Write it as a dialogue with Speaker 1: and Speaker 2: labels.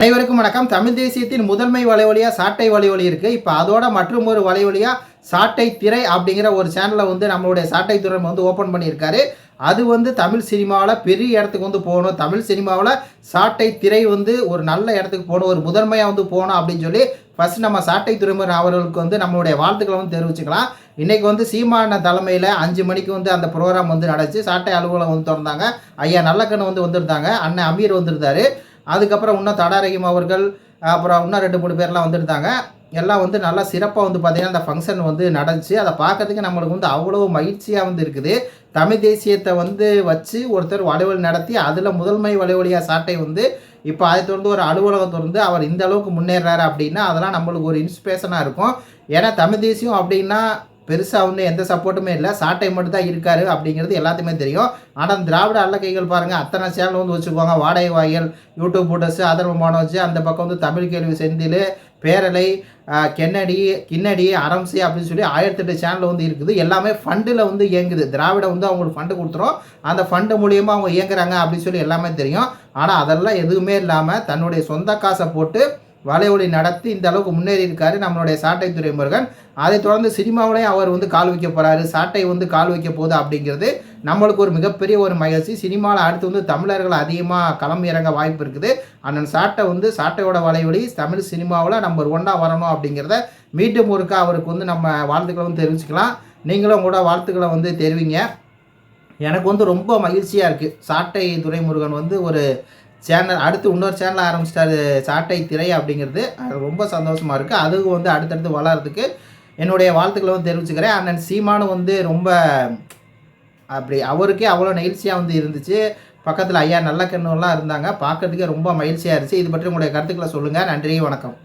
Speaker 1: அனைவருக்கும் வணக்கம். தமிழ் தேசியத்தின் முதன்மை வலைவலியாக சாட்டை வலைவலி இருக்குது இப்போ அதோட மற்றும் ஒரு வலைவலியாக சாட்டை திரை அப்படிங்கிற ஒரு சேனலை வந்து நம்மளுடைய சாட்டை துறை வந்து ஓப்பன் பண்ணியிருக்காரு. அது வந்து தமிழ் சினிமாவில் பெரிய இடத்துக்கு வந்து போகணும். தமிழ் சினிமாவில் சாட்டை திரை வந்து ஒரு நல்ல இடத்துக்கு போகணும். ஒரு முதன்மையாக வந்து போகணும் அப்படின்னு சொல்லி ஃபர்ஸ்ட் நம்ம சாட்டை துறைமுறை அவர்களுக்கு வந்து நம்மளுடைய வாழ்த்துக்களை வந்து தெரிவிச்சுக்கலாம். இன்றைக்கி வந்து சீமான தலைமையில் அஞ்சு மணிக்கு வந்து அந்த ப்ரோக்ராம் வந்து நடந்துச்சு. சாட்டை அலுவலகம் வந்து திறந்தாங்க. ஐயா நல்லக்கண்ணு வந்து வந்திருந்தாங்க. அண்ணன் அமீர் வந்திருந்தாரு. அதுக்கப்புறம் இன்னும் தடாரகிம் அவர்கள் அப்புறம் இன்னும் ரெண்டு மூணு பேர்லாம் வந்துருந்தாங்க. எல்லாம் வந்து நல்லா சிறப்பாக வந்து பார்த்திங்கன்னா அந்த ஃபங்க்ஷன் வந்து நடந்துச்சு. அதை பார்க்கறதுக்கு நம்மளுக்கு வந்து அவ்வளோ மகிழ்ச்சியாக வந்து இருக்குது. தமிழ் தேசியத்தை வந்து வச்சு ஒருத்தர் வலுவல் நடத்தி அதில் முதன்மை வலைவலியாக சாட்டை வந்து இப்போ அதை தொடர்ந்து ஒரு அலுவலகம் தொடர்ந்து அவர் இந்த அளவுக்கு முன்னேறாரு அப்படின்னா அதெல்லாம் நம்மளுக்கு ஒரு இன்ஸ்பிரேஷனாக இருக்கும். ஏன்னா தமிழ் தேசியம் அப்படின்னா பெருசாக வந்து எந்த சப்போர்ட்டுமே இல்லை. சாட்டை மட்டும் தான் இருக்காரு அப்படிங்கிறது எல்லாத்துக்குமே தெரியும். ஆனால் திராவிட அல்ல கைகள் பாருங்கள் அத்தனை சேனல் வந்து வச்சுக்குவாங்க வாடகை வாயில் யூடியூப் போட்டர்ஸ் அதர்வமான வச்சு அந்த பக்கம் வந்து தமிழ் கேள்வி செந்தில் பேரலை கென்னடி கின்னடி அரம்சி அப்படின்னு சொல்லி ஆயிரத்தெட்டு சேனல் வந்து இருக்குது. எல்லாமே ஃபண்டில் வந்து இயங்குது. திராவிட வந்து அவங்களுக்கு ஃபண்டு கொடுத்துரும். அந்த ஃபண்டு மூலியமாக அவங்க இயங்குறாங்க அப்படின்னு சொல்லி எல்லாமே தெரியும். ஆனால் அதெல்லாம் எதுவுமே இல்லாமல் தன்னுடைய சொந்த காசை போட்டு வலையொலி நடத்தி இந்த அளவுக்கு முன்னேறி இருக்காரு நம்மளுடைய சாட்டை துறைமுருகன். அதை தொடர்ந்து சினிமாவிலையும் அவர் வந்து கால் வைக்க போறாரு. சாட்டை வந்து கால் வைக்க போகுது அப்படிங்கிறது நம்மளுக்கு ஒரு மிகப்பெரிய ஒரு மகிழ்ச்சி. சினிமாவில் அடுத்து வந்து தமிழர்கள் அதிகமாக களம் இறங்க வாய்ப்பு இருக்குது. அண்ணன் சாட்டை வந்து சாட்டையோட வலைவழி தமிழ் சினிமாவில் நம்பர் ஒன்னாக வரணும் அப்படிங்கிறத மீண்டும் ஒருக்கா அவருக்கு வந்து நம்ம வாழ்த்துக்களை வந்து தெரிவிச்சுக்கலாம். நீங்களும் கூட வாழ்த்துக்களை வந்து தெரிவிங்க. எனக்கு வந்து ரொம்ப மகிழ்ச்சியாக இருக்குது சாட்டை துரைமுருகன் வந்து ஒரு சேனல் அடுத்து இன்னொரு சேனல் ஆரம்பிச்சிட்டாரு சாட்டை திரை அப்படிங்கிறது. அது ரொம்ப சந்தோஷமாக இருக்குது அதுவும் வந்து அடுத்தடுத்து வளர்கிறதுக்கு என்னுடைய வாழ்த்துக்களை வந்து தெரிவிச்சுக்கிறேன். அண்ணன் சீமானும் வந்து ரொம்ப அப்படி அவருக்கே அவ்வளோ நெகிழ்ச்சியாக வந்து இருந்துச்சு. பக்கத்தில் ஐயா நல்ல கண்ணுலாம் இருந்தாங்க. பார்க்கறதுக்கே ரொம்ப மகிழ்ச்சியாக இருந்துச்சு. இது பற்றி உங்களுடைய கருத்துக்களை சொல்லுங்கள் நன்றி வணக்கம்.